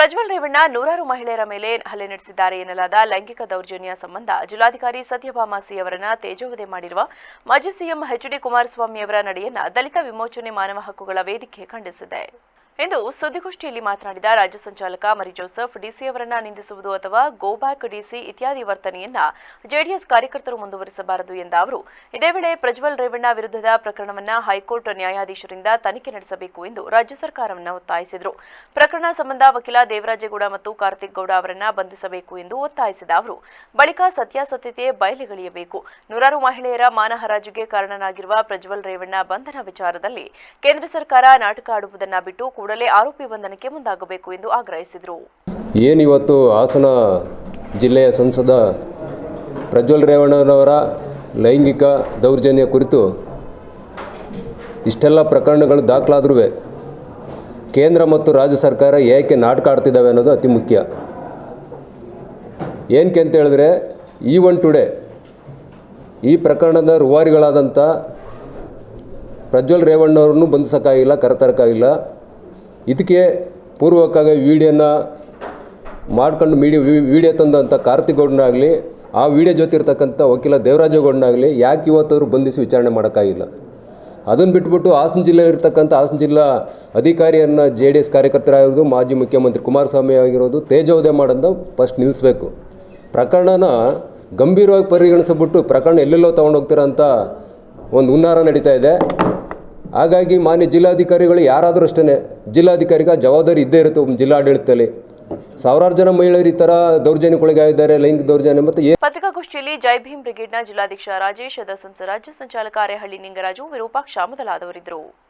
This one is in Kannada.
ಪ್ರಜ್ವಲ್ ರೇವಣ್ಣ ನೂರಾರು ಮಹಿಳೆಯರ ಮೇಲೆ ಹಲ್ಲೆ ನಡೆಸಿದ್ದಾರೆ ಎನ್ನಲಾದ ಲೈಂಗಿಕ ದೌರ್ಜನ್ಯ ಸಂಬಂಧ ಜಿಲ್ಲಾಧಿಕಾರಿ ಸತ್ಯಭಾಮಾಸಿ ಅವರನ್ನ ತೇಜೋವಧೆ ಮಾಡಿರುವ ಮಾಜಿ ಸಿಎಂ ಎಚ್ಡಿ ಕುಮಾರಸ್ವಾಮಿ ಅವರ ನಡೆಯನ್ನ ದಲಿತ ವಿಮೋಚನೆ ಮಾನವ ಹಕ್ಕುಗಳ ವೇದಿಕೆ ಖಂಡಿಸಿದೆ. ಎಂದು ಸುದ್ದಿಗೋಷ್ಠಿಯಲ್ಲಿ ಮಾತನಾಡಿದ ರಾಜ್ಯ ಸಂಚಾಲಕ ಮರಿ ಜೋಸೆಫ್, ಡಿಸಿ ಅವರನ್ನ ನಿಂದಿಸುವುದು ಅಥವಾ ಗೋ ಬ್ಯಾಕ್ ಡಿಸಿ ಇತ್ಯಾದಿ ವರ್ತನೆಯನ್ನ ಜೆಡಿಎಸ್ ಕಾರ್ಯಕರ್ತರು ಮುಂದುವರಿಸಬಾರದು ಎಂದ ಅವರು, ಇದೇ ವೇಳೆ ಪ್ರಜ್ವಲ್ ರೇವಣ್ಣ ವಿರುದ್ಧದ ಪ್ರಕರಣವನ್ನ ಹೈಕೋರ್ಟ್ ನ್ಯಾಯಾಧೀಶರಿಂದ ತನಿಖೆ ನಡೆಸಬೇಕು ಎಂದು ರಾಜ್ಯ ಸರ್ಕಾರವನ್ನು ಒತ್ತಾಯಿಸಿದರು. ಪ್ರಕರಣ ಸಂಬಂಧ ವಕೀಲ ದೇವರಾಜೇಗೌಡ ಮತ್ತು ಕಾರ್ತಿಕ್ ಗೌಡ ಅವರನ್ನ ಬಂಧಿಸಬೇಕು ಎಂದು ಒತ್ತಾಯಿಸಿದ ಅವರು, ಬಳಿಕ ಸತ್ಯಾಸತ್ಯತೆ ಬಯಲಿಗೆಳೆಯಬೇಕು. ನೂರಾರು ಮಹಿಳೆಯರ ಮಾನ ಹರಾಜುಗೆ ಕಾರಣನಾಗಿರುವ ಪ್ರಜ್ವಲ್ ರೇವಣ್ಣ ಬಂಧನ ವಿಚಾರದಲ್ಲಿ ಕೇಂದ್ರ ಸರ್ಕಾರ ನಾಟಕ ಆಡುವುದನ್ನ ಬಿಟ್ಟು ಕೂಡಲೇ ಆರೋಪಿ ಬಂಧನಕ್ಕೆ ಮುಂದಾಗಬೇಕು ಎಂದು ಆಗ್ರಹಿಸಿದರು. ಏನಿವತ್ತು ಹಾಸನ ಜಿಲ್ಲೆಯ ಸಂಸದ ಪ್ರಜ್ವಲ್ ರೇವಣ್ಣನವರ ಲೈಂಗಿಕ ದೌರ್ಜನ್ಯ ಕುರಿತು ಇಷ್ಟೆಲ್ಲ ಪ್ರಕರಣಗಳು ದಾಖಲಾದ್ರೂ ಕೇಂದ್ರ ಮತ್ತು ರಾಜ್ಯ ಸರ್ಕಾರ ಏಕೆ ನಾಟಕ ಆಡ್ತಿದ್ದಾವೆ ಅನ್ನೋದು ಅತಿ ಮುಖ್ಯ. ಏನಕ್ಕೆ ಅಂತ ಹೇಳಿದ್ರೆ ಈ ಒನ್ ಟುಡೇ ಈ ಪ್ರಕರಣದ ರೂವಾರಿಗಳಾದಂಥ ಪ್ರಜ್ವಲ್ ರೇವಣ್ಣವ್ರನ್ನೂ ಬಂಧಿಸೋಕ್ಕಾಗಿಲ್ಲ, ಕರೆತರೋಕ್ಕಾಗಿಲ್ಲ. ಇದಕ್ಕೆ ಪೂರ್ವಕ್ಕಾಗಿ ವಿಡಿಯೋನ ಮಾಡ್ಕೊಂಡು ಮೀಡಿಯೋ ವಿಡಿಯೋ ತಂದಂಥ ಕಾರ್ತಿಕ್ ಗೌಡನಾಗಲಿ, ಆ ವಿಡಿಯೋ ಜೊತೆ ಇರ್ತಕ್ಕಂಥ ವಕೀಲ ದೇವರಾಜೇಗೌಡನಾಗಲಿ ಯಾಕೆ ಇವತ್ತಾದರೂ ಬಂಧಿಸಿ ವಿಚಾರಣೆ ಮಾಡೋಕ್ಕಾಗಿಲ್ಲ? ಅದನ್ನು ಬಿಟ್ಬಿಟ್ಟು ಹಾಸನ ಜಿಲ್ಲೆ ಇರ್ತಕ್ಕಂಥ ಹಾಸನ ಜಿಲ್ಲಾ ಅಧಿಕಾರಿಯನ್ನು ಜೆ ಡಿ ಎಸ್ ಕಾರ್ಯಕರ್ತರಾಗಿರೋದು ಮಾಜಿ ಮುಖ್ಯಮಂತ್ರಿ ಕುಮಾರಸ್ವಾಮಿ ಆಗಿರೋದು ತೇಜೋದಯ ಮಾಡೋದು ಫಸ್ಟ್ ನಿಲ್ಲಿಸ್ಬೇಕು ಪ್ರಕರಣನ ಗಂಭೀರವಾಗಿ ಪರಿಗಣಿಸಿಬಿಟ್ಟು ಪ್ರಕರಣ ಎಲ್ಲೆಲ್ಲೋ ತೊಗೊಂಡೋಗ್ತೀರ ಅಂತ ಒಂದು ಹುನ್ನಾರ ನಡೀತಾ ಇದೆ. ಹಾಗಾಗಿ ಮಾನ್ಯ ಜಿಲ್ಲಾಧಿಕಾರಿಗಳು ಯಾರಾದರೂ ಅಷ್ಟೇ ಜಿಲ್ಲಾಧಿಕಾರಿಗೆ ಜವಾಬ್ದಾರಿ ಇದ್ದೇ ಇರುತ್ತೆ ಜಿಲ್ಲಾಡಳಿತದಲ್ಲಿ. ಸಾವಿರಾರು ಜನ ಮಹಿಳೆಯರು ಈ ತರ ದೌರ್ಜನ್ಯಕ್ಕೊಳಗಾಗಿದ್ದಾರೆ ಲೈಂಗಿಕ ದೌರ್ಜನ್ಯ ಮತ್ತು ಪತ್ರಿಕಾಗೋಷ್ಠಿಯಲ್ಲಿ ಜೈ ಭೀಮ್ ಬ್ರಿಗೇಡ್ನ ಜಿಲ್ಲಾಧ್ಯಕ್ಷ ರಾಜೇಶ್ ಸಂಸ್ಥೆ ರಾಜ್ಯ ಸಂಚಾಲಕ ಅರೆಹಳ್ಳಿ ನಿಂಗರಾಜು ವಿರೂಪಾಕ್ಷ ಮೊದಲಾದವರಿದ್ದರು.